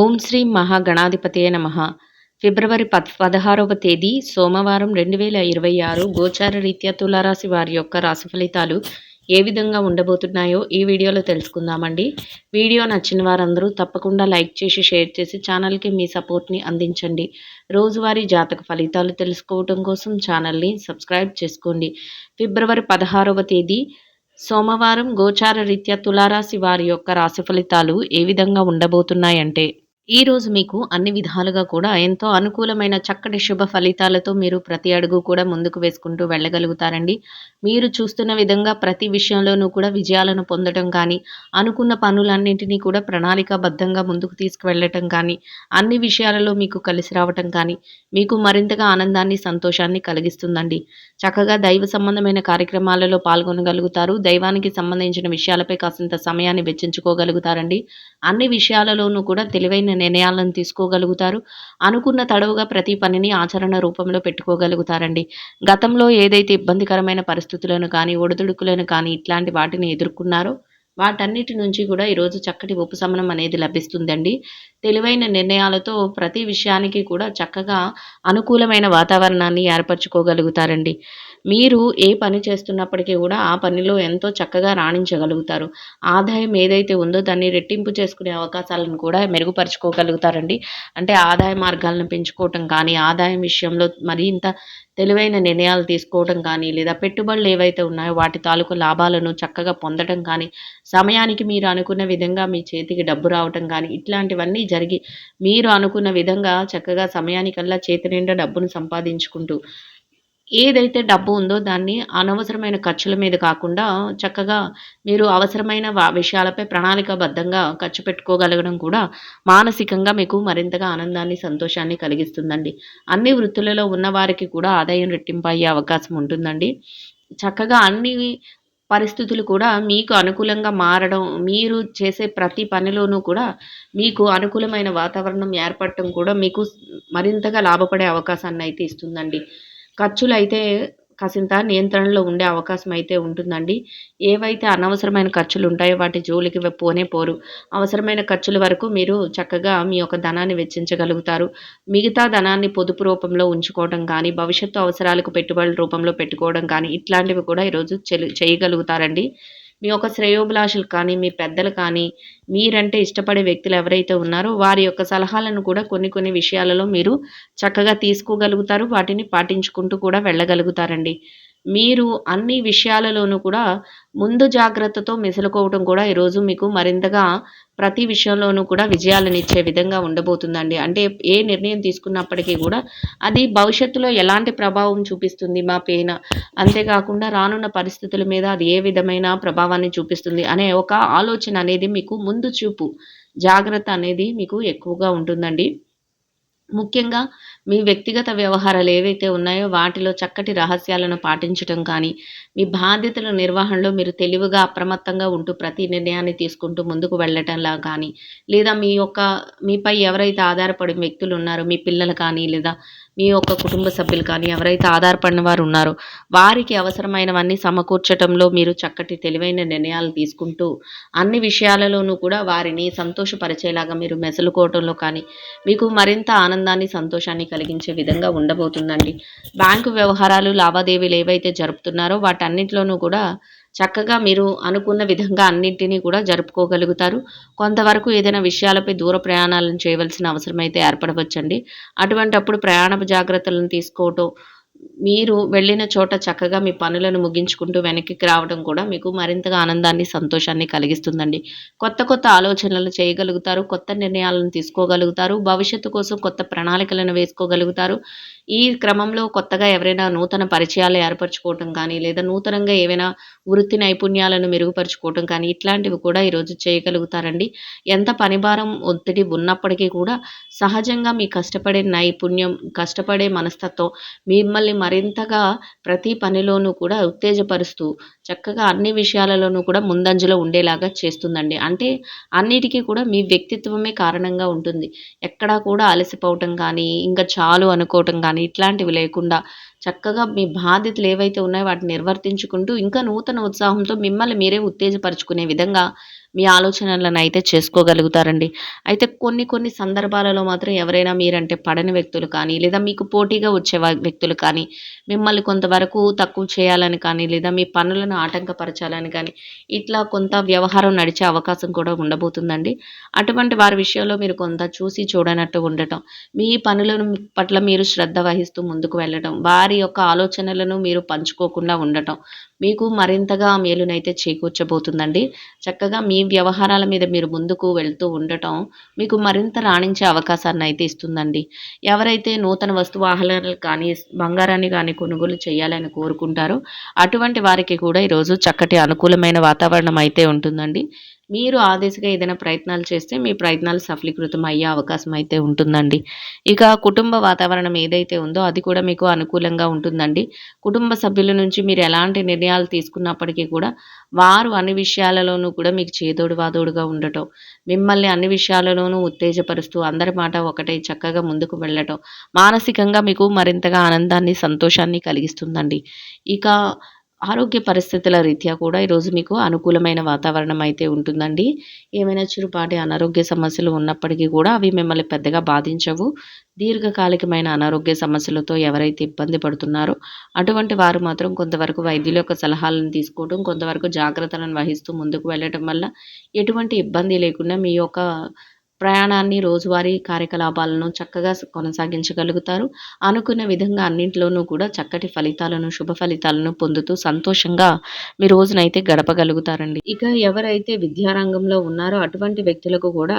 ఓం శ్రీ మహాగణాధిపతయ నమ. ఫిబ్రవరి పద్ పదహారవ తేదీ సోమవారం రెండు వేల ఇరవై ఆరు గోచార రీత్యా తులారాశి వారి యొక్క రాశి ఫలితాలు ఏ విధంగా ఉండబోతున్నాయో ఈ వీడియోలో తెలుసుకుందామండి. వీడియో నచ్చిన వారందరూ తప్పకుండా లైక్ చేసి షేర్ చేసి ఛానల్కి మీ సపోర్ట్ని అందించండి. రోజువారీ జాతక ఫలితాలు తెలుసుకోవటం కోసం ఛానల్ని సబ్స్క్రైబ్ చేసుకోండి. ఫిబ్రవరి పదహారవ తేదీ సోమవారం గోచార రీత్యా తులారాశి వారి యొక్క రాశి ఫలితాలు ఏ విధంగా ఉండబోతున్నాయంటే ఈ రోజు మీకు అన్ని విధాలుగా కూడా ఎంతో అనుకూలమైన చక్కటి శుభ ఫలితాలతో మీరు ప్రతి అడుగు కూడా ముందుకు వేసుకుంటూ వెళ్ళగలుగుతారండి. మీరు చూస్తున్న విధంగా ప్రతి విషయంలోనూ కూడా విజయాలను పొందడం కానీ అనుకున్న పనులన్నింటినీ కూడా ప్రణాళికాబద్ధంగా ముందుకు తీసుకువెళ్ళటం కానీ అన్ని విషయాలలో మీకు కలిసి రావటం కానీ మీకు మరింతగా ఆనందాన్ని సంతోషాన్ని కలిగిస్తుందండి. చక్కగా దైవ సంబంధమైన కార్యక్రమాలలో పాల్గొనగలుగుతారు. దైవానికి సంబంధించిన విషయాలపై కాసింత సమయాన్ని వెచ్చించుకోగలుగుతారండి. అన్ని విషయాలలోనూ కూడా తెలివైన నిర్ణయాలను తీసుకోగలుగుతారు. అనుకున్న తడవుగా ప్రతి పనిని ఆచరణ రూపంలో పెట్టుకోగలుగుతారండి. గతంలో ఏదైతే ఇబ్బందికరమైన పరిస్థితులను కానీ ఒడిదుడుకులను కానీ ఇట్లాంటి వాటిని ఎదుర్కొన్నారో వాటన్నిటి నుంచి కూడా ఈరోజు చక్కటి ఉపశమనం అనేది లభిస్తుందండి. తెలివైన నిర్ణయాలతో ప్రతి విషయానికి కూడా చక్కగా అనుకూలమైన వాతావరణాన్ని ఏర్పరచుకోగలుగుతారండి. మీరు ఏ పని చేస్తున్నప్పటికీ కూడా ఆ పనిలో ఎంతో చక్కగా రాణించగలుగుతారు. ఆదాయం ఏదైతే ఉందో దాన్ని రెట్టింపు చేసుకునే అవకాశాలను కూడా మెరుగుపరుచుకోగలుగుతారండి. అంటే ఆదాయ మార్గాలను పెంచుకోవటం కానీ ఆదాయం విషయంలో మరింత తెలివైన నిర్ణయాలు తీసుకోవడం కానీ లేదా పెట్టుబడులు ఏవైతే ఉన్నాయో వాటి తాలూకు లాభాలను చక్కగా పొందడం కానీ సమయానికి మీరు అనుకున్న విధంగా మీ చేతికి డబ్బు రావటం కానీ ఇట్లాంటివన్నీ జరిగి మీరు అనుకున్న విధంగా చక్కగా సమయానికల్లా చేతి నిండా డబ్బును సంపాదించుకుంటూ ఏదైతే డబ్బు ఉందో దాన్ని అనవసరమైన ఖర్చుల మీద కాకుండా చక్కగా మీరు అవసరమైన విషయాలపై ప్రణాళికాబద్ధంగా ఖర్చు పెట్టుకోగలగడం కూడా మానసికంగా మీకు మరింతగా ఆనందాన్ని సంతోషాన్ని కలిగిస్తుందండి. అన్ని వృత్తులలో ఉన్నవారికి కూడా ఆదాయం రెట్టింపు అయ్యే అవకాశం ఉంటుందండి. చక్కగా అన్ని పరిస్థితులు కూడా మీకు అనుకూలంగా మారడం మీరు చేసే ప్రతి పనిలోనూ కూడా మీకు అనుకూలమైన వాతావరణం ఏర్పడటం కూడా మీకు మరింతగా లాభపడే అవకాశాన్ని అయితే ఇస్తుందండి. ఖర్చులు అయితే కాసింత నియంత్రణలో ఉండే అవకాశం అయితే ఉంటుందండి. ఏవైతే అనవసరమైన ఖర్చులు ఉంటాయో వాటి జోలికి పోనే పోరు. అవసరమైన ఖర్చుల వరకు మీరు చక్కగా మీ యొక్క ధనాన్ని వెచ్చించగలుగుతారు. మిగతా ధనాన్ని పొదుపు రూపంలో ఉంచుకోవడం కానీ భవిష్యత్తు అవసరాలకు పెట్టుబడుల రూపంలో పెట్టుకోవడం కానీ ఇట్లాంటివి కూడా ఈరోజు చేయగలుగుతారండి. మీ యొక్క శ్రేయోభిలాషులు కానీ మీ పెద్దలు కానీ మీరంటే ఇష్టపడే వ్యక్తులు ఎవరైతే ఉన్నారో వారి యొక్క సలహాలను కూడా కొన్ని కొన్ని విషయాలలో మీరు చక్కగా తీసుకోగలుగుతారు. వాటిని పాటించుకుంటూ కూడా వెళ్ళగలుగుతారండి. మీరు అన్ని విషయాలలోనూ కూడా ముందు జాగ్రత్తతో మెసులుకోవటం కూడా ఈరోజు మీకు మరింతగా ప్రతి విషయంలోనూ కూడా విజయాలను ఇచ్చే విధంగా ఉండబోతుందండి. అంటే ఏ నిర్ణయం తీసుకున్నప్పటికీ కూడా అది భవిష్యత్తులో ఎలాంటి ప్రభావం చూపిస్తుంది మా పైన? అంతేకాకుండా రానున్న పరిస్థితుల మీద అది ఏ విధమైన ప్రభావాన్ని చూపిస్తుంది అనే ఒక ఆలోచన అనేది మీకు ముందు చూపు జాగ్రత్త అనేది మీకు ఎక్కువగా ఉంటుందండి. ముఖ్యంగా మీ వ్యక్తిగత వ్యవహారాలు ఏవైతే ఉన్నాయో వాటిలో చక్కటి రహస్యాలను పాటించటం కానీ మీ బాధ్యతల నిర్వహణలో మీరు తెలివిగా అప్రమత్తంగా ఉంటూ ప్రతి నిర్ణయాన్ని తీసుకుంటూ ముందుకు వెళ్ళటంలా కానీ లేదా మీ యొక్క మీపై ఎవరైతే ఆధారపడిన వ్యక్తులు ఉన్నారో మీ పిల్లలు కానీ లేదా మీ యొక్క కుటుంబ సభ్యులు కానీ ఎవరైతే ఆధారపడిన వారు ఉన్నారో వారికి అవసరమైనవన్నీ సమకూర్చటంలో మీరు చక్కటి తెలివైన నిర్ణయాలు తీసుకుంటూ అన్ని విషయాలలోనూ కూడా వారిని సంతోషపరిచేలాగా మీరు మెసలుకోవటంలో కానీ మీకు మరింత ఆనందాన్ని సంతోషాన్ని కలిగించే విధంగా ఉండబోతుందండి. బ్యాంకు వ్యవహారాలు లావాదేవీలు ఏవైతే జరుపుతున్నారో వాటన్నింటిలోనూ కూడా చక్కగా మీరు అనుకున్న విధంగా అన్నింటినీ కూడా జరుపుకోగలుగుతారు. కొంతవరకు ఏదైనా విషయాలపై దూర ప్రయాణాలను చేయవలసిన అవసరం అయితే ఏర్పడవచ్చండి. అటువంటప్పుడు ప్రయాణపు జాగ్రత్తలను తీసుకోవటం మీరు వెళ్ళిన చోట చక్కగా మీ పనులను ముగించుకుంటూ వెనక్కి రావడం కూడా మీకు మరింతగా ఆనందాన్ని సంతోషాన్ని కలిగిస్తుందండి. కొత్త కొత్త ఆలోచనలు చేయగలుగుతారు కొత్త నిర్ణయాలను తీసుకోగలుగుతారు భవిష్యత్తు కోసం కొత్త ప్రణాళికలను వేసుకోగలుగుతారు. ఈ క్రమంలో కొత్తగా ఎవరైనా నూతన పరిచయాలు ఏర్పరచుకోవటం కానీ లేదా నూతనంగా ఏవైనా వృత్తి నైపుణ్యాలను మెరుగుపరుచుకోవటం కానీ ఇట్లాంటివి కూడా ఈరోజు చేయగలుగుతారండి. ఎంత పనిభారం ఒత్తిడి ఉన్నప్పటికీ కూడా సహజంగా మీ కష్టపడే నైపుణ్యం కష్టపడే మనస్తత్వం మిమ్మల్ని మరింతగా ప్రతి పనిలోనూ కూడా ఉత్తేజపరుస్తూ చక్కగా అన్ని విషయాలలోనూ కూడా ముందంజలో ఉండేలాగా చేస్తుందండి. అంటే అన్నిటికీ కూడా మీ వ్యక్తిత్వమే కారణంగా ఉంటుంది. ఎక్కడా కూడా అలసిపోవటం కానీ ఇంకా చాలు అనుకోవటం కానీ ఇట్లాంటివి లేకుండా చక్కగా మీ బాధ్యతలు ఏవైతే ఉన్నాయో వాటిని నిర్వర్తించుకుంటూ ఇంకా నూతన ఉత్సాహంతో మిమ్మల్ని మీరే ఉత్తేజపరుచుకునే విధంగా మీ ఆలోచనలను అయితే చేసుకోగలుగుతారండి. అయితే కొన్ని కొన్ని సందర్భాలలో మాత్రం ఎవరైనా మీరంటే పడని వ్యక్తులు కానీ లేదా మీకు పోటీగా వచ్చే వ్యక్తులు కానీ మిమ్మల్ని కొంతవరకు తక్కువ చేయాలని కానీ లేదా మీ పనులను ఆటంకపరచాలని కానీ ఇట్లా కొంత వ్యవహారం నడిచే అవకాశం కూడా ఉండబోతుందండి. అటువంటి వారి విషయంలో మీరు కొంత చూసి చూడనట్టు ఉండటం మీ పనులను పట్ల మీరు శ్రద్ధ వహిస్తూ ముందుకు వెళ్ళటం వారి యొక్క ఆలోచనలను మీరు పంచుకోకుండా ఉండటం మీకు మరింతగా మేలునైతే చేకూర్చబోతుందండి. చక్కగా మీ వ్యవహారాల మీద మీరు ముందుకు వెళ్తూ ఉండటం మీకు మరింత రాణించే అవకాశాన్ని అయితే ఇస్తుందండి. ఎవరైతే నూతన వస్తు వాహనాలు కానీ బంగారాన్ని కానీ కొనుగోలు చేయాలని కోరుకుంటారో అటువంటి వారికి కూడా ఈరోజు చక్కటి అనుకూలమైన వాతావరణం అయితే ఉంటుందండి. మీరు ఆ దిశగా ఏదైనా ప్రయత్నాలు చేస్తే మీ ప్రయత్నాలు సఫలీకృతం అయ్యే అవకాశం అయితే ఉంటుందండి. ఇక కుటుంబ వాతావరణం ఏదైతే ఉందో అది కూడా మీకు అనుకూలంగా ఉంటుందండి. కుటుంబ సభ్యుల నుంచి మీరు ఎలాంటి నిర్ణయాలు తీసుకున్నప్పటికీ కూడా వారు అన్ని విషయాలలోనూ కూడా మీకు చేదోడు వాదోడుగా ఉండటం మిమ్మల్ని అన్ని విషయాలలోనూ ఉత్తేజపరుస్తూ అందరి మాట ఒకటే చక్కగా ముందుకు వెళ్ళటం మానసికంగా మీకు మరింతగా ఆనందాన్ని సంతోషాన్ని కలిగిస్తుందండి. ఇక ఆరోగ్య పరిస్థితుల రీత్యా కూడా ఈరోజు మీకు అనుకూలమైన వాతావరణం అయితే ఉంటుందండి. ఏమైనా చిరుపాటి అనారోగ్య సమస్యలు ఉన్నప్పటికీ కూడా అవి మిమ్మల్ని పెద్దగా బాధించవు. దీర్ఘకాలికమైన అనారోగ్య సమస్యలతో ఎవరైతే ఇబ్బంది పడుతున్నారో అటువంటి వారు మాత్రం కొంతవరకు వైద్యుల యొక్క సలహాలను తీసుకోవడం కొంతవరకు జాగ్రత్తలను వహిస్తూ ముందుకు వెళ్ళటం వల్ల ఎటువంటి ఇబ్బంది లేకుండా మీ యొక్క ప్రయాణాన్ని రోజువారీ కార్యకలాపాలను చక్కగా కొనసాగించగలుగుతారు. అనుకున్న విధంగా అన్నింటిలోనూ కూడా చక్కటి ఫలితాలను శుభ ఫలితాలను పొందుతూ సంతోషంగా మీ రోజునైతే గడపగలుగుతారండి. ఇక ఎవరైతే విద్యారంగంలో ఉన్నారో అటువంటి వ్యక్తులకు కూడా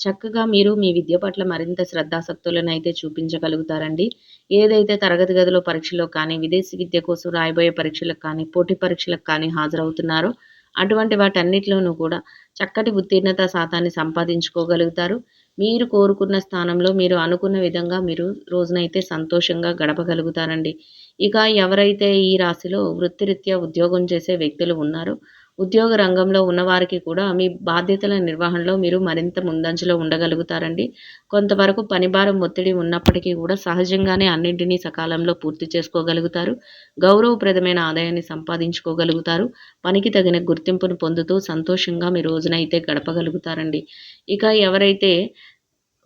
చక్కగా మీరు మీ విద్య పట్ల మరింత శ్రద్ధాసక్తులను అయితే చూపించగలుగుతారండి. ఏదైతే తరగతి గదిలో పరీక్షలో కానీ విదేశీ విద్య కోసం రాయబోయే పరీక్షలకు కానీ పోటీ పరీక్షలకు కానీ హాజరవుతున్నారో అటువంటి వాటన్నిటిలోనూ కూడా చక్కటి ఉత్తీర్ణత శాతాన్ని సంపాదించుకోగలుగుతారు. మీరు కోరుకున్న స్థానంలో మీరు అనుకున్న విధంగా మీరు రోజునైతే సంతోషంగా గడపగలుగుతారండి. ఇక ఎవరైతే ఈ రాశిలో వృత్తిరీత్యా ఉద్యోగం చేసే వ్యక్తులు ఉన్నారో ఉద్యోగ రంగంలో ఉన్నవారికి కూడా మీ బాధ్యతల నిర్వహణలో మీరు మరింత ముందంజలో ఉండగలుగుతారండి. కొంతవరకు పనిభారం ఒత్తిడి ఉన్నప్పటికీ కూడా సహజంగానే అన్నింటినీ సకాలంలో పూర్తి చేసుకోగలుగుతారు. గౌరవప్రదమైన ఆదాయాన్ని సంపాదించుకోగలుగుతారు. పనికి తగిన గుర్తింపును పొందుతూ సంతోషంగా మీ రోజునైతే గడపగలుగుతారండి. ఇక ఎవరైతే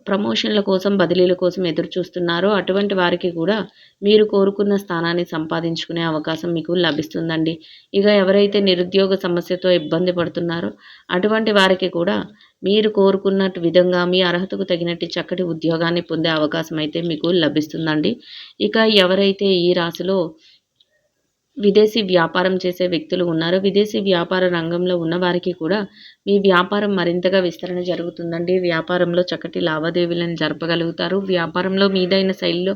ప్రమోషన్ల కోసం బదిలీల కోసం ఎదురు చూస్తున్నారో. అటువంటి వారికి కూడా మీరు కోరుకున్న స్థానాన్ని సంపాదించుకునే అవకాశం మీకు లభిస్తుందండి. ఇక ఎవరైతే నిరుద్యోగ సమస్యతో ఇబ్బంది పడుతున్నారో అటువంటి వారికి కూడా మీరు కోరుకున్నట్టు విధంగా మీ అర్హతకు తగినట్టు చక్కటి ఉద్యోగాన్ని పొందే అవకాశం అయితే మీకు లభిస్తుందండి. ఇక ఎవరైతే ఈ రాశిలో విదేశీ వ్యాపారం చేసే వ్యక్తులు ఉన్నారు. విదేశీ వ్యాపార రంగంలో ఉన్న వారికి కూడా మీ వ్యాపారం మరింతగా విస్తరణ జరుగుతుందండి. వ్యాపారంలో చక్కటి లావాదేవీలను జరపగలుగుతారు. వ్యాపారంలో మీదైన శైలిలో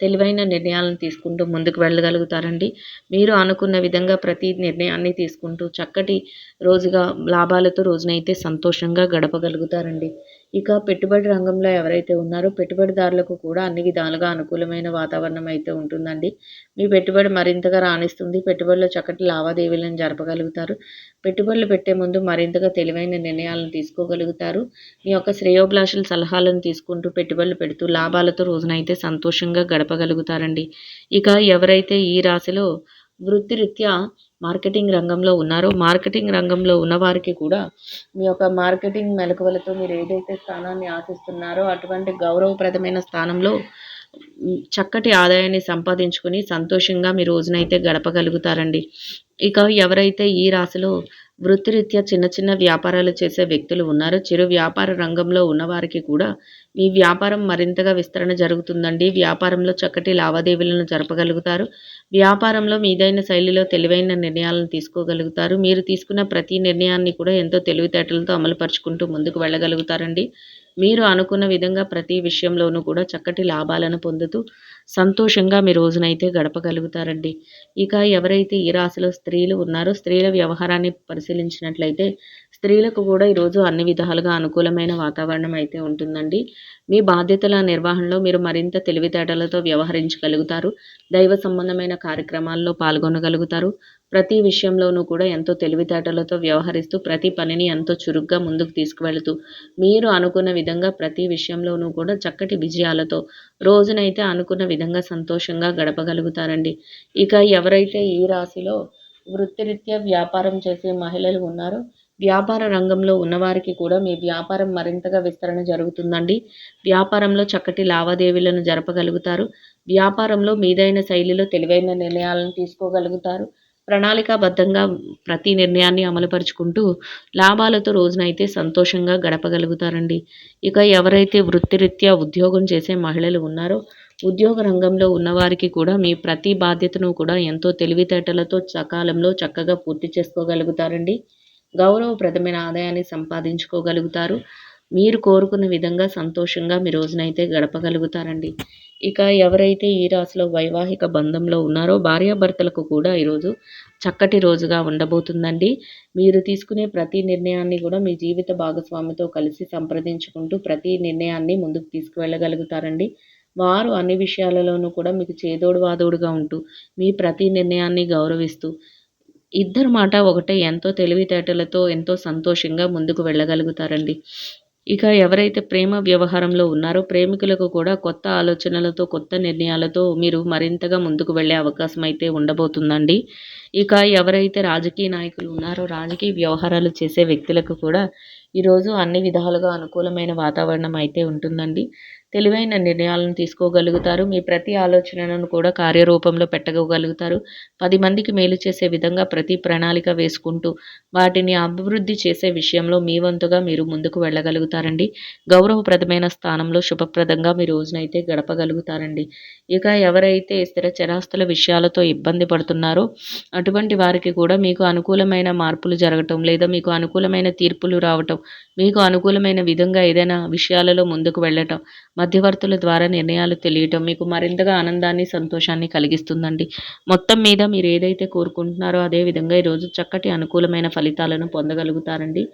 తెలివైన నిర్ణయాలను తీసుకుంటూ ముందుకు వెళ్ళగలుగుతారండి. మీరు అనుకున్న విధంగా ప్రతి నిర్ణయాన్ని తీసుకుంటూ చక్కటి రోజుగా లాభాలతో రోజునైతే సంతోషంగా గడపగలుగుతారండి. ఇక పెట్టుబడి రంగంలో ఎవరైతే ఉన్నారో పెట్టుబడిదారులకు కూడా అన్ని విధాలుగా అనుకూలమైన వాతావరణం అయితే ఉంటుందండి. మీ పెట్టుబడి మరింతగా రాణిస్తుంది. పెట్టుబడిలో చక్కటి లావాదేవీలను జరపగలుగుతారు. పెట్టుబడులు పెట్టే ముందు మరింతగా తెలివైన నిర్ణయాలను తీసుకోగలుగుతారు. మీ యొక్క శ్రేయోభిలాషుల సలహాలను తీసుకుంటూ పెట్టుబడులు పెడుతూ లాభాలతో రోజునైతే సంతోషంగా గడపగలుగుతారండి. ఇక ఎవరైతే ఈ రాశిలో వృత్తిరీత్యా మార్కెటింగ్ రంగంలో ఉన్నారో. మార్కెటింగ్ రంగంలో ఉన్నవారికి కూడా మీ యొక్క మార్కెటింగ్ మెలకువలతో మీరు ఏదైతే స్థానాన్ని ఆశిస్తున్నారో అటువంటి గౌరవప్రదమైన స్థానంలో చక్కటి ఆదాయాన్ని సంపాదించుకుని సంతోషంగా మీ రోజునైతే గడపగలుగుతారండి. ఇక ఎవరైతే ఈ రాశిలో వృత్తిరీత్యా చిన్న చిన్న వ్యాపారాలు చేసే వ్యక్తులు ఉన్నారు. చిరు వ్యాపార రంగంలో ఉన్నవారికి కూడా మీ వ్యాపారం మరింతగా విస్తరణ జరుగుతుందండి. వ్యాపారంలో చక్కటి లావాదేవీలను జరపగలుగుతారు. వ్యాపారంలో మీదైన శైలిలో తెలివైన నిర్ణయాలను తీసుకోగలుగుతారు. మీరు తీసుకున్న ప్రతి నిర్ణయాన్ని కూడా ఎంతో తెలివితేటలతో అమలుపరుచుకుంటూ ముందుకు వెళ్ళగలుగుతారండి. మీరు అనుకున్న విధంగా ప్రతి విషయంలోనూ కూడా చక్కటి లాభాలను పొందుతూ సంతోషంగా మీ రోజునైతే గడపగలుగుతారండి. ఇక ఎవరైతే ఈ రాశిలో స్త్రీలు ఉన్నారో స్త్రీల వ్యవహారాన్ని పరిశీలించినట్లయితే స్త్రీలకు కూడా ఈరోజు అన్ని విధాలుగా అనుకూలమైన వాతావరణం అయితే ఉంటుందండి. మీ బాధ్యతల నిర్వహణలో మీరు మరింత తెలివితేటలతో వ్యవహరించగలుగుతారు. దైవ సంబంధమైన కార్యక్రమాల్లో పాల్గొనగలుగుతారు. ప్రతి విషయంలోనూ కూడా ఎంతో తెలివితేటలతో వ్యవహరిస్తూ ప్రతి పనిని ఎంతో చురుగ్గా ముందుకు తీసుకువెళుతూ మీరు అనుకున్న విధంగా ప్రతి విషయంలోనూ కూడా చక్కటి విజయాలతో రోజునైతే అనుకున్న విధంగా సంతోషంగా గడపగలుగుతారండి. ఇక ఎవరైతే ఈ రాశిలో వృత్తిరీత్యా వ్యాపారం చేసే మహిళలు ఉన్నారో వ్యాపార రంగంలో ఉన్నవారికి కూడా మీ వ్యాపారం మరింతగా విస్తరణ జరుగుతుందండి. వ్యాపారంలో చక్కటి లావాదేవీలను జరపగలుగుతారు. వ్యాపారంలో మీదైన శైలిలో తెలివైన నిర్ణయాలను తీసుకోగలుగుతారు. ప్రణాళికాబద్ధంగా ప్రతి నిర్ణయాన్ని అమలుపరుచుకుంటూ లాభాలతో రోజునైతే సంతోషంగా గడపగలుగుతారండి. ఇక ఎవరైతే వృత్తిరీత్యా ఉద్యోగం చేసే మహిళలు ఉన్నారో ఉద్యోగ రంగంలో ఉన్నవారికి కూడా మీ ప్రతి బాధ్యతను కూడా ఎంతో తెలివితేటలతో సకాలంలో చక్కగా పూర్తి చేసుకోగలుగుతారండి. గౌరవప్రదమైన ఆదాయాన్ని సంపాదించుకోగలుగుతారు. మీరు కోరుకున్న విధంగా సంతోషంగా మీ రోజునైతే గడపగలుగుతారండి. ఇక ఎవరైతే ఈ రాశిలో వైవాహిక బంధంలో ఉన్నారో భార్యాభర్తలకు కూడా ఈరోజు చక్కటి రోజుగా ఉండబోతుందండి. మీరు తీసుకునే ప్రతి నిర్ణయాన్ని కూడా మీ జీవిత భాగస్వామితో కలిసి సంప్రదించుకుంటూ ప్రతి నిర్ణయాన్ని ముందుకు తీసుకువెళ్ళగలుగుతారండి. వారు అన్ని విషయాలలోనూ కూడా మీకు చేదోడు వాదోడుగా ఉంటూ మీ ప్రతి నిర్ణయాన్ని గౌరవిస్తూ ఇద్దరు మాట ఒకటే ఎంతో తెలివితేటలతో ఎంతో సంతోషంగా ముందుకు వెళ్ళగలుగుతారండి. ఇక ఎవరైతే ప్రేమ వ్యవహారంలో ఉన్నారో ప్రేమికులకు కూడా కొత్త ఆలోచనలతో కొత్త నిర్ణయాలతో మీరు మరింతగా ముందుకు వెళ్ళే అవకాశం అయితే ఉండబోతుందండి. ఇక ఎవరైతే రాజకీయ నాయకులు ఉన్నారో రాజకీయ వ్యవహారాలు చేసే వ్యక్తులకు కూడా ఈరోజు అన్ని విధాలుగా అనుకూలమైన వాతావరణం అయితే ఉంటుందండి. తెలివైన నిర్ణయాలను తీసుకోగలుగుతారు. మీ ప్రతి ఆలోచనలను కూడా కార్యరూపంలో పెట్టగలుగుతారు. పది మందికి మేలు చేసే విధంగా ప్రతి ప్రణాళిక వేసుకుంటూ వాటిని అభివృద్ధి చేసే విషయంలో మీ వంతుగా మీరు ముందుకు వెళ్ళగలుగుతారండి. గౌరవప్రదమైన స్థానంలో శుభప్రదంగా మీ రోజునైతే గడపగలుగుతారండి. ఇక ఎవరైతే స్థిర చరాస్తుల విషయాలతో ఇబ్బంది పడుతున్నారో అటువంటి వారికి కూడా మీకు అనుకూలమైన మార్పులు జరగటం లేదా మీకు అనుకూలమైన తీర్పులు రావటం మీకు అనుకూలమైన విధంగా ఏదైనా విషయాలలో ముందుకు వెళ్ళటం మధ్యవర్తుల ద్వారా నిర్ణయాలు తెలియటం మీకు మరింతగా ఆనందాన్ని సంతోషాన్ని కలిగిస్తుందండి. మొత్తం మీద మీరు ఏదైతే కోరుకుంటున్నారో అదే విధంగా ఈరోజు చక్కటి అనుకూలమైన ఫలితాలను పొందగలుగుతారండి.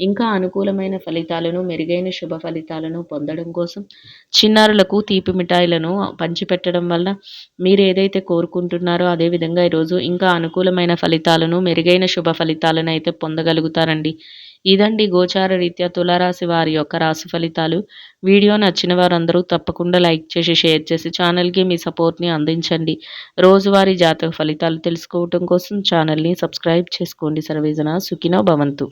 ఇంకా అనుకూలమైన ఫలితాలను మెరుగైన శుభ ఫలితాలను పొందడం కోసం చిన్నారులకు తీపి మిఠాయిలను పంచిపెట్టడం వల్ల మీరు ఏదైతే కోరుకుంటున్నారో అదేవిధంగా ఈరోజు ఇంకా అనుకూలమైన ఫలితాలను మెరుగైన శుభ ఫలితాలను అయితే పొందగలుగుతారండి. ఇదండి గోచార రీత్యా తులారాశి వారి యొక్క రాశి ఫలితాలు. వీడియో నచ్చిన వారందరూ తప్పకుండా లైక్ చేసి షేర్ చేసి ఛానల్కి మీ సపోర్ట్ని అందించండి. రోజువారీ జాతక ఫలితాలు తెలుసుకోవటం కోసం ఛానల్ని సబ్స్క్రైబ్ చేసుకోండి. సర్వేజన సుఖినో భవంతు.